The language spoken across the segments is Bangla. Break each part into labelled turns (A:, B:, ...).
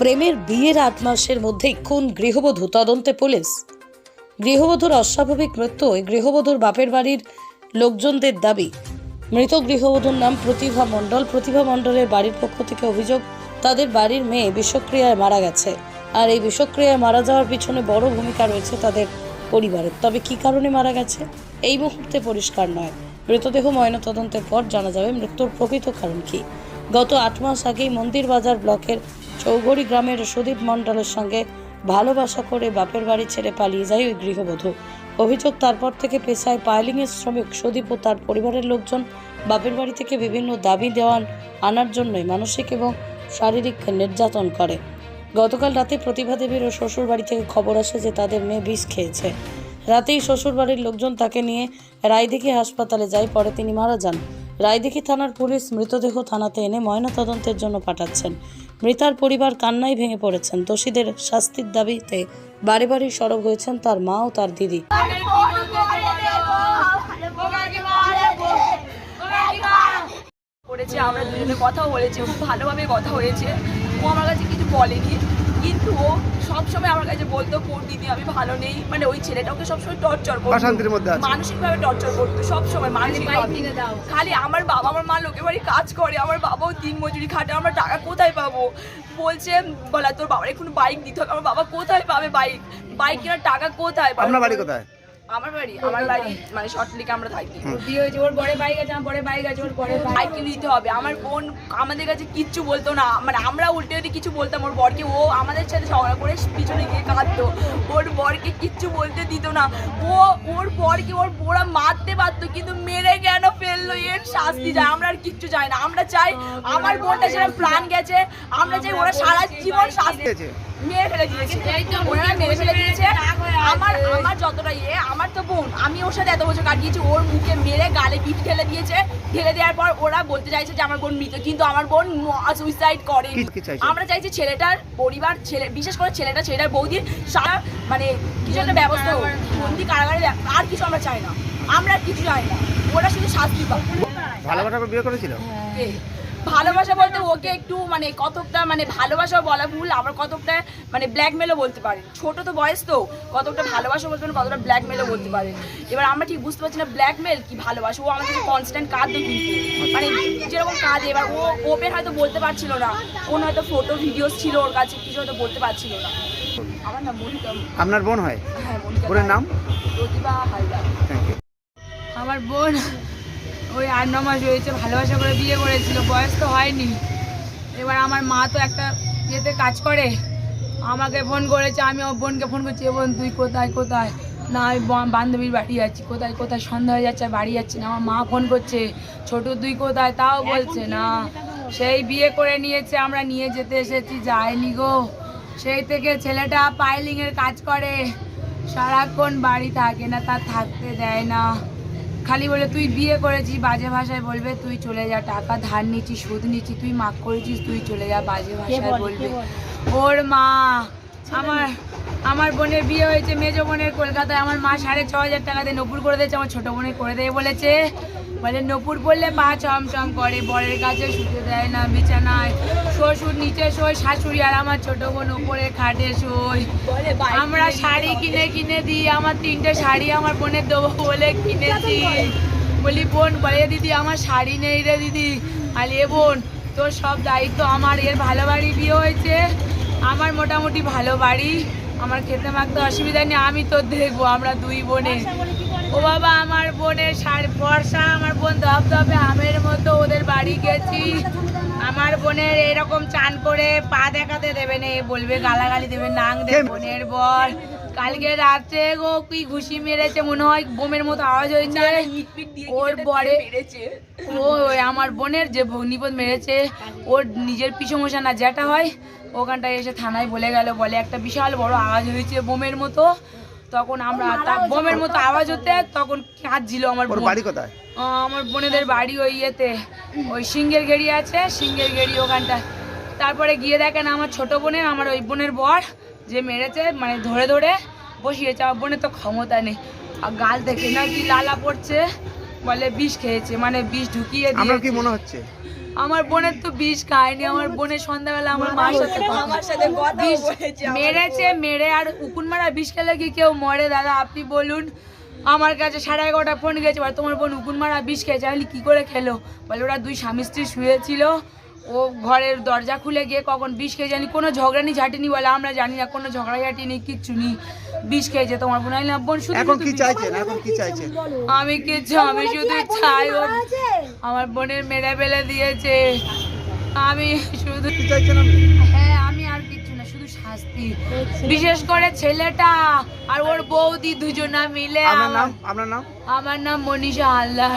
A: প্রেমের বিয়ের আট মাসের মধ্যেই খুন গৃহবধূ, তদন্তে পুলিশ। গৃহবধূর অস্বাভাবিক মৃত্যুয় গৃহবধূর বাপের বাড়ির লোকজনদের দাবি। মৃত গৃহবধূর নাম প্রতিভা মণ্ডল। প্রতিভা মণ্ডলের বাড়ির পক্ষ থেকে অভিযোগ, তাদের বাড়ির মেয়ে বিষক্রিয়ায় মারা গেছে। আর এই বিষক্রিয়ায় মারা যাওয়ার পিছনে বড় ভূমিকা রয়েছে তাদের পরিবারের। তবে কি কারণে মারা গেছে? এই মুহূর্তে পরিষ্কার নয়। মৃতদেহ ময়নাতদন্তের পর জানা যাবে মৃত্যুর প্রকৃত কারণ কি। গত আট মাস আগেই মন্দির বাজার ব্লকের চৌগড়ি গ্রামের সুদীপ মণ্ডলের সঙ্গে ভালোবাসা করে বাপের বাড়ি ছেড়ে পালিয়ে যায় ওই গৃহবধূ। অভিযোগ তারপর থেকে পেশায় পাইলিংয়ের শ্রমিক সুদীপ ও তার পরিবারের লোকজন বাপের বাড়ি থেকে বিভিন্ন দাবি দেওয়ান আনার জন্যই মানসিক এবং শারীরিক নির্যাতন করে। গতকাল রাতে প্রতিভা দেবীর ও শ্বশুর বাড়ি থেকে খবর আসে যে তাদের মেয়ে বিষ খেয়েছে। রাতেই শ্বশুর বাড়ির লোকজন তাকে নিয়ে রায়দিঘি হাসপাতালে যায়, পরে তিনি মারা যান। রায়দিঘি থানার পুলিশ মৃতদেহ থানাতে এনে ময়নাতদন্তের জন্য পাঠাচ্ছেন। মৃতার পরিবার কান্নায় ভেঙে পড়েছেন। দোষীদের শাস্তির দাবিতে বাড়ি বাড়ি সরব হয়েছেন তার মা ও তার দিদি।
B: আমরা দুজনে কথাও বলেছি খুব ভালোভাবে কথা হয়েছে ও আমার কাছে কিছু বলেনি। কিন্তু ও সবসময় আমার কাছে বলতো কোন দিদি আমি ভালো নেই। মানে ওই ছেলেটা ওকে সবসময় টর্চার করতো।
C: অশান্তির মধ্যে আছে।
B: মানসিকভাবে টর্চার করতো সবসময় মানসিক খালি আমার বাবা আমার মা লোকের বাড়ি কাজ করে আমার বাবাও দিন মজুরি খাটে আমরা টাকা কোথায় পাবো? বলছে বলা তোর বাবার এখন বাইক দিতে হবে। আমার বাবা কোথায় পাবে বাইক বাইক কেনার টাকা কোথায় পাবে?
C: আপনার বাড়ি কোথায়?
B: আমার বাড়ি আমার বাড়ি মানে শর্টলিকে আমরা থাকি।
D: বিয়ে হয়েছে ওর বড় বাইক আছে আমার বড় বাইক আছে ওর বড় বাইক
B: দিতে হবে। আমার বোন আমাদের কাছে কিচ্ছু বলতো না। মানে আমরা উল্টে যদি কিছু বলতাম ওর বরকে ও আমাদের সাথে ঝগড়া করে পিছনে গিয়ে কাঁদতো। ওর বরকে কিচ্ছু বলতে দিত না। ও ওর বরকে ওর বোরা মারতে পারতো কিন্তু মেরে কেন ফেলল? এর শাস্তি যায়। আমরা আর কিচ্ছু চাই না। আমরা চাই আমার বোনটা সেরকম প্রাণ গেছে। আমরা চাই ওরা সারা জীবন শাস্তি? মেরে ফেলে দিয়েছে। ওনারা মেরে ফেলে দিয়েছে। আমার আমার যতটা ইয়ে আমার তো বোন আমি ওর সাথে এত বছর কাটিয়েছি ওর মুখে মেরে গালে পিঠ ঠেলে দিয়েছে। ঠেলে দেওয়ার পর ওরা বলতে চাইছে যে আমার বোন মৃত কিন্তু আমার বোন সুইসাইড করে? আমরা চাইছি ছেলেটার পরিবার ছেলে বিশেষ করে ছেলেটা ছেলেটার বৌদির সারা মানে কিছু একটা ব্যবস্থা হোক। বন্দি কারাগারে আর কিছু আমরা চাই না। আমরা আর কিছু চাই না। ওরা শুধু শাস্তি পাক।
C: ভালোবাসা বিয়ে করেছিল?
B: ভালোবাসা বলতে ওকে একটু মানে কতকটা মানে ভালোবাসা বলা ভুল আবার কতকটা মানে ব্ল্যাকমেলও বলতে পারে ছোট তো বয়স তো কতকটা ভালোবাসা বলতে পারেন কতটা ব্ল্যাকমেলও বলতে পারে এবার আমরা ঠিক বুঝতে পারছি না ব্ল্যাকমেল কি ভালোবাসা ও আমাদের কনস্ট্যান্ট কাঁদতো কিন্তু মানে যেরকম কাঁদে এবার ও ওপেন হয়তো বলতে পারছিল না। কোন হয়তো ফটো ভিডিওস ছিল ওর কাছে কিছু হয়তো বলতে পারছিল না। আমার নাম মনিকা।
C: আপনার বোন হয়?
B: হ্যাঁ মনিকা
C: বোনের নাম?
B: প্রতিভা হালদার
D: আমার বোন ওই আট ন মাস হয়েছে ভালোবাসা করে বিয়ে করেছিল বয়স তো হয়নি। এবার আমার মা তো একটা ইয়েতে কাজ করে আমাকে ফোন করেছে আমি ওর বোনকে ফোন করছি "এ বোন তুই কোথায় কোথায়? না আমি বান্ধবীর বাড়ি যাচ্ছি কোথায় কোথায় সন্ধ্যা হয়ে যাচ্ছে বাড়ি যাচ্ছি না। আমার মা ফোন করছে ছোট তুই কোথায়? তাও বলছে না সেই বিয়ে করে নিয়েছে আমরা নিয়ে যেতে এসেছি যায়নি গো। সেই থেকে ছেলেটা পাইলিংয়ের কাজ করে সারাক্ষণ বাড়ি থাকে না তার থাকতে দেয় না। খালি বলে তুই বিয়ে করেছিস বাজে ভাষায় বলবে তুই চলে যা টাকা ধার নিচ্ছিস সুদ নিচ্ছিস তুই মাক করেছিস তুই চলে যা বাজে ভাষায় বলবে। ওর মা আমার আমার বোনের বিয়ে হয়েছে মেজো বোনের কলকাতায় আমার মা সাড়ে ছ হাজার টাকা দিয়ে নপুর করে দিয়েছে আমার ছোটো বোনের করে দেয় বলেছে। বলে নপুর পড়লে পা চমচম করে বরের কাছে শুতে দেয় না বিছানায় শ্বশুর নিচে শোয় শাশুড়ি আর আমার ছোট বোন উপরে খাটে শোয় আমরা শাড়ি কিনে কিনে দিই আমার তিনটে শাড়ি আমার বোনের দেবো বলে কিনেছি বলি বোন বলে দিদি আমার শাড়ি নেই রে দিদি আর এ বোন তোর সব দায়িত্ব আমার এর ভালো বাড়ি বিয়ে হয়েছে আমার মোটামুটি ভালো বাড়ি আমার খেতে মাখতে অসুবিধা নেই আমি তো দেখব আমরা দুই বোনে ও বাবা আমার বোনের শাড়ি বর্ষা আমার বোন ধপ ধপে আমের মতো ওদের বাড়ি গেছি আমার বোনের এরকম চান করে পা দেখাতে দেবে না এ বলবে গালাগালি দেবে নাং দেবে। বোনের বর কালকে রাত্রে গো কি ঘুষি মেরেছে মনে হয় বোমের মতো আওয়াজ হয়েছে। ওর বরে
B: পেরেছে
D: ও ওই আমার বোনের যে ভগ্নিপদ মেরেছে ওর নিজের পিছমশা না যেটা হয় ওখানটায় এসে থানায় বলে গেল বলে একটা বিশাল বড় আওয়াজ হয়েছে বোমের মতো। তখন আমরা তা- বোমের মতো আওয়াজ হতে তখন কাঁদছিল আমার বোন
C: বাড়ি কোথায়?
D: আমার বোনেদের বাড়ি ওই ইয়েতে ওই সিঙ্গের গেড়ি আছে সিঙ্গের গেড়ি ওখানটা তারপরে গিয়ে দেখেন আমার ছোট বোনের আমার ওই বোনের বর যে মেরেছে মানে ধরে ধরে বসিয়েছে। আমার বোনের তো ক্ষমতা নেই। আর গাল থেকে নাকি লালা পড়ছে। বলে বিষ খেয়েছে মানে বিষ ঢুকিয়ে
C: আপনার কি
D: দিয়েছে।
C: মনে হচ্ছে?
D: আমার বোনের তো বিষ খায়নি আমার বোনের সন্ধ্যাবেলা আমার মার সাথে
B: আমার সাথে কথা
D: বিষ
B: বলেছে
D: মেরেছে মেরে আর উকুন মারা বিষ খেলে কি কেউ মরে? দাদা আপনি বলুন। আমার কাছে সাড়ে এগারোটা ফোন গেছে বলে তোমার বোন উকুন মারা বিষ খেয়েছে আমি বলি, কি করে খেলো? বলে ওরা দুই স্বামী স্ত্রী শুয়েছিল ও ঘরের দরজা খুলে গিয়ে কখন বিষ খেয়ে জানি কোনো ঝগড়ানি ঝাঁটিনি বলে আমরা জানি না কোনো ঝগড়া ঝাঁটি নেই কিচ্ছু নি বিষ খেয়েছে তোমার বোন। আমি বললাম, বোন শুধু
C: এখন কি চাইছেন? এখন কি চাইছেন?
D: আমি কিছু আমি শুধু চাই ও আমার বোনের মেরে ফেলে দিয়েছে। আমি শুধু
C: কি চাইছেন
D: হ্যাঁ আমি আর কিচ্ছু না শুধু শাস্তি। বিশেষ করে ছেলেটা আর ওর বৌদি দুজনা মিলে
C: আপনার নাম?
D: আমার-
C: আপনার নাম?
D: আমার নাম Manisha Haldar.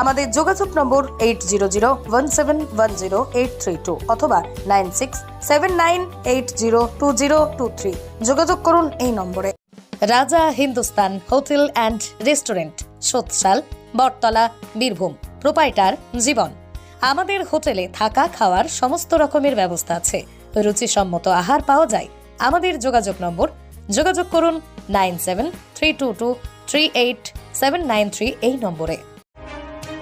A: আমাদের যোগাযোগ নম্বর eight zero zero one seven one zero eight three two অথবা nine six seven nine eight zero two zero two three যোগাযোগ করুন এই নম্বরে। Raja Hindustan hotel and restaurant সোৎসাল Battala, Birbhum. Proprietor, জীবন। আমাদের হোটেলে থাকা, খাওয়ার সমস্ত রকমের ব্যবস্থা আছে। রুচিসম্মত আহার পাওয়া যায়। আমাদের যোগাযোগ নম্বর, যোগাযোগ করুন nine seven three two two three eight seven nine three এই নম্বরে।